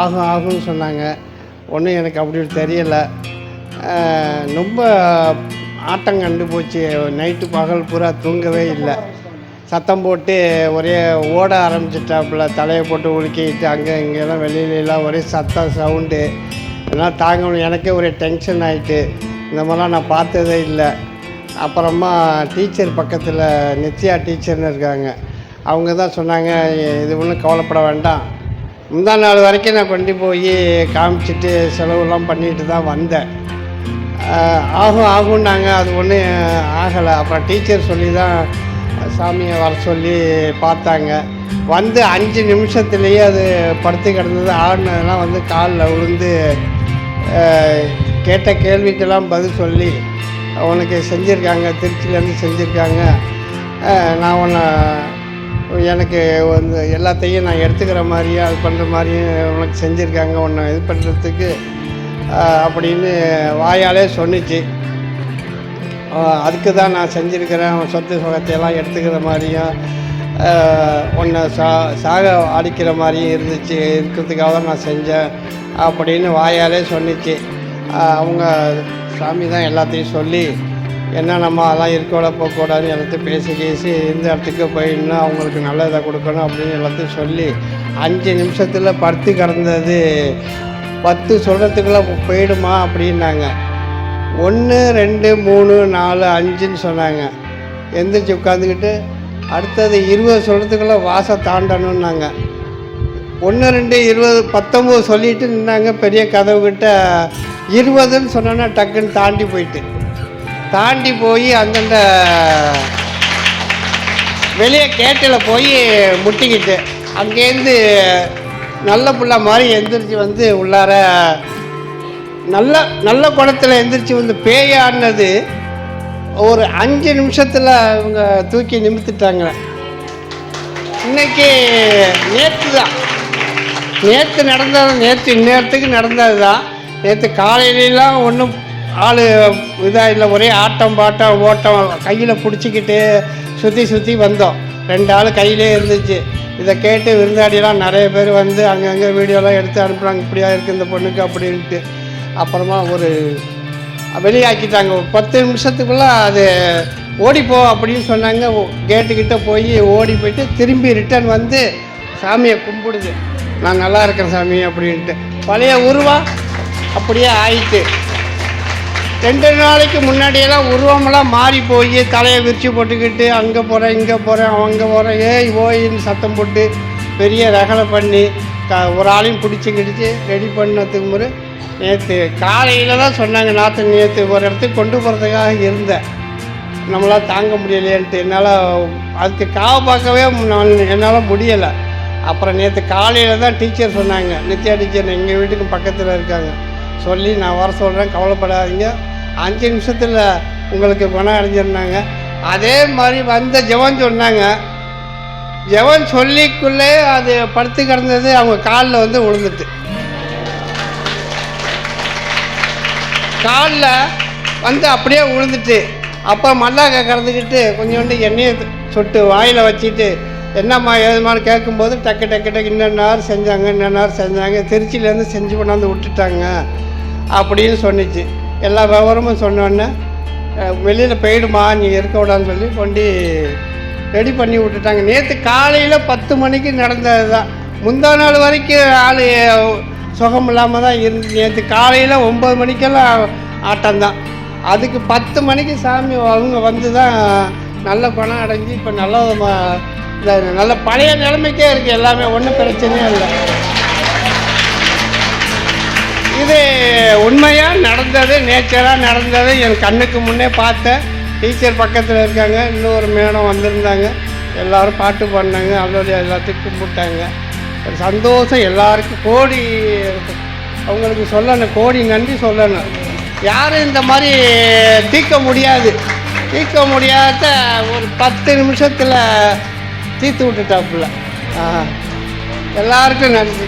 ஆகும் ஆகும்னு சொன்னாங்க. ஒன்றும் எனக்கு அப்படி தெரியலை. ரொம்ப ஆட்டம் கண்டு போச்சு. நைட்டு பகல் பூரா தூங்கவே இல்லை. சத்தம் போட்டு ஒரே ஓட ஆரம்பிச்சிட்டாப்புல. தலையை போட்டு உலுக்கிட்டு அங்கே இங்கெல்லாம் வெளியிலலாம் ஒரே சத்தம் சவுண்டு. இதெல்லாம் தாங்க எனக்கே ஒரே டென்ஷன் ஆகிட்டு இந்த மாதிரிலாம் நான் பார்த்ததே இல்லை. அப்புறமா டீச்சர் பக்கத்தில் நித்யா டீச்சர்னு இருக்காங்க. அவங்க தான் சொன்னாங்க இது ஒன்றும் கவலைப்பட வேண்டாம். முந்தா நாள் வரைக்கும் நான் கொண்டு போய் காமிச்சிட்டு செலவுலாம் பண்ணிட்டு தான் வந்தேன். ஆகும் ஆகும்னாங்க. அது ஒன்றும் ஆகலை. அப்புறம் டீச்சர் சொல்லி தான் சாமியை வர சொல்லி பார்த்தாங்க. வந்து அஞ்சு நிமிஷத்துலேயே அது படுத்து கிடந்தது. ஆடினதெல்லாம் வந்து காலில் விழுந்து கேட்ட கேள்விக்கெல்லாம் பதில் சொல்லி உனக்கு செஞ்சுருக்காங்க திருச்சியிலேருந்து செஞ்சுருக்காங்க. நான் உன்னை எனக்கு வந்து எல்லாத்தையும் நான் எடுத்துக்கிற மாதிரியும் அது பண்ணுற மாதிரியும் உனக்கு செஞ்சுருக்காங்க உன்னை இது பண்ணுறதுக்கு அப்படின்னு வாயாலே சொன்னிச்சு. அதுக்கு தான் நான் செஞ்சுருக்கிறேன். அவன் சொத்து சுகத்தையெல்லாம் எடுத்துக்கிற மாதிரியும் ஒன்றை உன்னை சா சாக அடிக்கிற மாதிரியும் இருந்துச்சு. இருக்கிறதுக்காக தான் நான் செஞ்சேன் அப்படின்னு வாயாலே சொன்னிச்சு. அவங்க சாமி தான் எல்லாத்தையும் சொல்லி என்ன நம்ம அதெல்லாம் இருக்கோட போகக்கூடாதுன்னு எல்லாத்தையும் பேசி பேசி இந்த இடத்துக்கு போயிடணும் அவங்களுக்கு நல்ல இதை கொடுக்கணும் அப்படின்னு எல்லாத்தையும் சொல்லி அஞ்சு நிமிஷத்தில் படுத்து கிடந்தது. பத்து சொல்கிறதுக்குள்ளே போயிடுமா அப்படின்னாங்க. ஒன்று ரெண்டு மூணு நாலு அஞ்சுன்னு சொன்னாங்க. எந்திரிச்சு உட்காந்துக்கிட்டு அடுத்தது இருபது சொல்கிறதுக்குள்ளே வாசை தாண்டணுன்னாங்க ஒன்று ரெண்டு இருபது பத்தொம்போது சொல்லிட்டு நின்னாங்க பெரிய கதவுக்கிட்ட இருபதுன்னு சொன்னோன்னா டக்குன்னு தாண்டி போயிட்டு. தாண்டி போய் அந்தந்த வெளியே கேட்டில் போய் முட்டிக்கிட்டு அங்கேருந்து நல்ல புள்ள மாதிரி எந்திரிச்சு வந்து உள்ளார நல்ல நல்ல குளத்தில் எந்திரிச்சு வந்து பேய் ஆடினது ஒரு அஞ்சு நிமிஷத்தில் அவங்க தூக்கி நிமித்துட்டாங்க இன்னைக்கு நேற்று தான். நேற்று நடந்தது நேற்று இந்நேரத்துக்கு நடந்தது தான். நேற்று காலையிலலாம் ஒன்றும் ஆள் இதாக இல்லை ஒரே ஆட்டம் பாட்டம் ஓட்டம் கையில் பிடிச்சிக்கிட்டு சுற்றி சுற்றி வந்தோம். ரெண்டு ஆள் கையிலே இருந்துச்சு. இதை கேட்டு விருந்தாடிலாம் நிறைய பேர் வந்து அங்கங்கே வீடியோலாம் எடுத்து அனுப்புகிறாங்க இப்படியா இருக்குது இந்த பொண்ணுக்கு அப்படின்ட்டு. அப்புறமா ஒரு வெளியாக்கிட்டாங்க. பத்து நிமிஷத்துக்குள்ளே அது ஓடிப்போ அப்படின்னு சொன்னாங்க. கேட்டுக்கிட்ட போய் ஓடி போயிட்டு திரும்பி ரிட்டர்ன் வந்து சாமியை கும்பிடுது. நான் நல்லா இருக்கேன் சாமி அப்படின்ட்டு. பழைய உருவா அப்படியே ஆயிட்டு. ரெண்டு நாளைக்கு முன்னாடியெல்லாம் உருவமெல்லாம் மாறி போய் தலையை விரிச்சு போட்டுக்கிட்டு அங்கே போகிறேன் இங்கே போகிறேன் அங்கே போகிறேன் ஏய் ஓயின்னு சத்தம் போட்டு பெரிய ரகலை பண்ணி க ஒரு ஆளையும் பிடிச்சி கிடிச்சு ரெடி பண்ணதுக்கு முறை நேற்று காலையில் தான் சொன்னாங்க நாற்று நேற்று ஒரு இடத்துக்கு கொண்டு போகிறதுக்காக இருந்தேன். நம்மளால் தாங்க முடியலையேன்ட்டு. என்னால் அதுக்கு காவை பார்க்கவே நான் என்னால் முடியலை. அப்புறம் நேற்று காலையில் தான் டீச்சர் சொன்னாங்க நித்யா டீச்சர் எங்கள் வீட்டுக்கு பக்கத்தில் இருக்காங்க. சொல்லி நான் வர சொல்கிறேன் கவலைப்படாதீங்க. அஞ்சு நிமிஷத்தில் உங்களுக்கு குணம் அடைஞ்சிருந்தாங்க. அதே மாதிரி வந்த ஜெவன் சொன்னாங்க. ஜெவன் சொல்லிக்குள்ளே அது படுத்து கிடந்தது அவங்க காலில் வந்து விழுந்துட்டு. காலில் வந்து அப்படியே விழுந்துட்டு. அப்போ மல்லாக்க கறந்துக்கிட்டு கொஞ்சோண்டு எண்ணெயை சொட்டு வாயில் வச்சுட்டு என்னம்மா ஏதுமான்னு கேட்கும்போது டக்கு டக்கு டக்கு இன்னென்னார் செஞ்சாங்க இன்னென்னார் செஞ்சாங்க. திருச்சியிலேருந்து செஞ்சு கொண்டாந்து விட்டுட்டாங்க அப்படின்னு சொன்னிச்சு. எல்லா விவரமும் சொன்னோன்னே வெளியில் போயிடுமா நீ இருக்க விடான்னு சொல்லி கொண்டு ரெடி பண்ணி விட்டுட்டாங்க. நேற்று காலையில் பத்து மணிக்கு நடந்தது தான் முந்தா நாள் வரைக்கும் ஆள் சுகம் இல்லாமல் தான் இருந்து நேற்று காலையில் ஒம்பது மணிக்கெல்லாம் ஆட்டம்தான். அதுக்கு பத்து மணிக்கு சாமி அவங்க வந்து தான் நல்ல குணம் அடைஞ்சு இப்போ நல்ல விதமாக நல்ல பழைய நிலைமைக்கே இருக்குது எல்லாமே. ஒன்றும் பிரச்சனையே இல்லை. இது உண்மையாக நடந்தது நேச்சராக நடந்தது என் கண்ணுக்கு முன்னே பார்த்தேன் டீச்சர் பக்கத்தில் இருக்காங்க. இன்னொரு மேடம் வந்திருந்தாங்க. எல்லாரும் பாட்டு பாடினாங்க. அவளுடைய எல்லாத்தையும் கும்பிட்டாங்க. ஒரு சந்தோஷம். எல்லாருக்கும் கோடி அவங்களுக்கு சொல்லணும். கோடி நன்றி சொல்லணும். யாரும் இந்த மாதிரி தீர்க்க முடியாது. தீர்க்க முடியாத ஒரு பத்து நிமிஷத்தில் தீர்த்து விட்டுட்டாப்புல. ஆ எல்லாருக்கும் நன்றி.